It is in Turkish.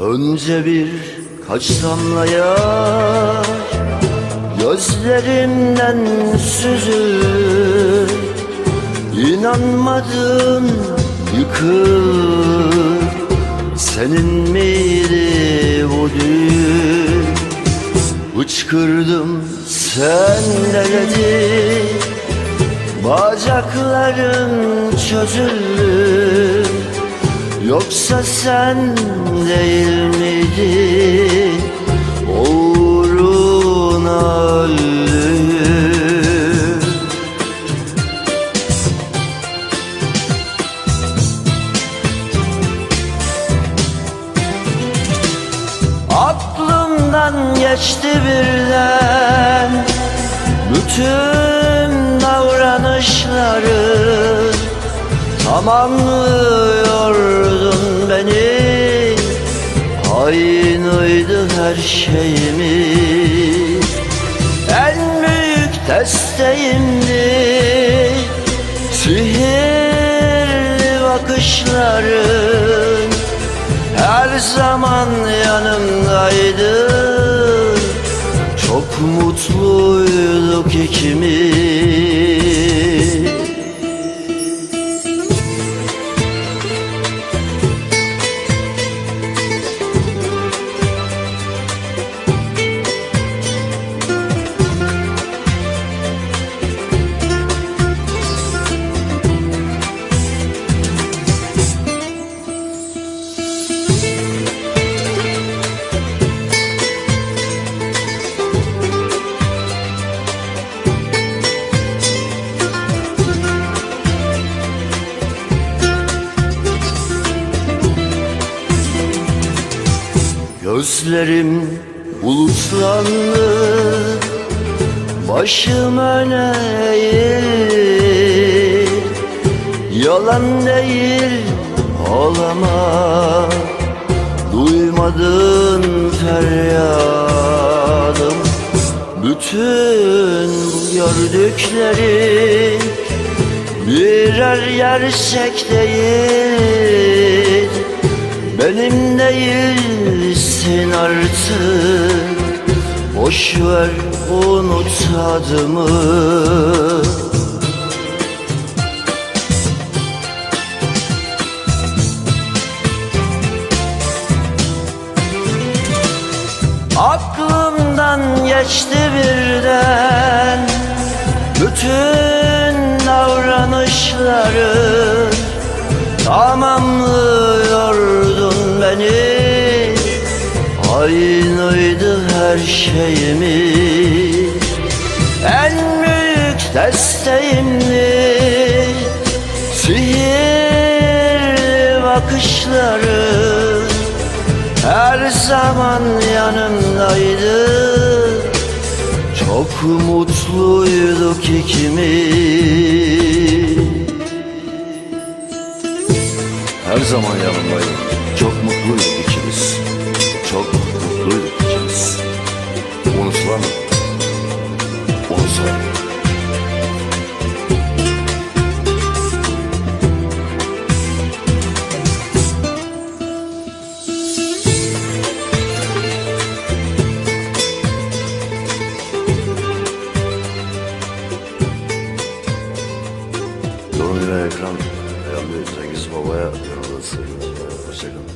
Önce bir kaç damla yaş Gözlerimden süzülür. İnanmadım yıkır Senin miydi bu düğün. Uçkırdım sen de dedi Bacaklarım çözüldü Yoksa sen değil miydin? Uğruna öldüm. Aklımdan geçti birden Bütün davranışları. Tamamlıyordun her şeyimiz. En büyük desteğimdi Sihirli bakışların. Her zaman yanımdaydı. Çok mutluyduk ikimiz Gözlerim bulutlandı Başım öne Yalan değil ağlama Duymadın feryadım. Bütün bu gördüklerim Birer gerçek değil. Benim değilsin artık Boş ver unut adımı Aklımdan geçti birden Bütün davranışları Tamamlıyordun Aynıydı her şeyimiz. En büyük desteğimdi Sihirli bakışları Her zaman yanımdaydı Çok mutluyduk ikimiz. Her zaman yanımdayım. Çok mutluyduk Ekrem Peygamber Cengiz Baba'ya yanıda sığınır. Hoşçakalın.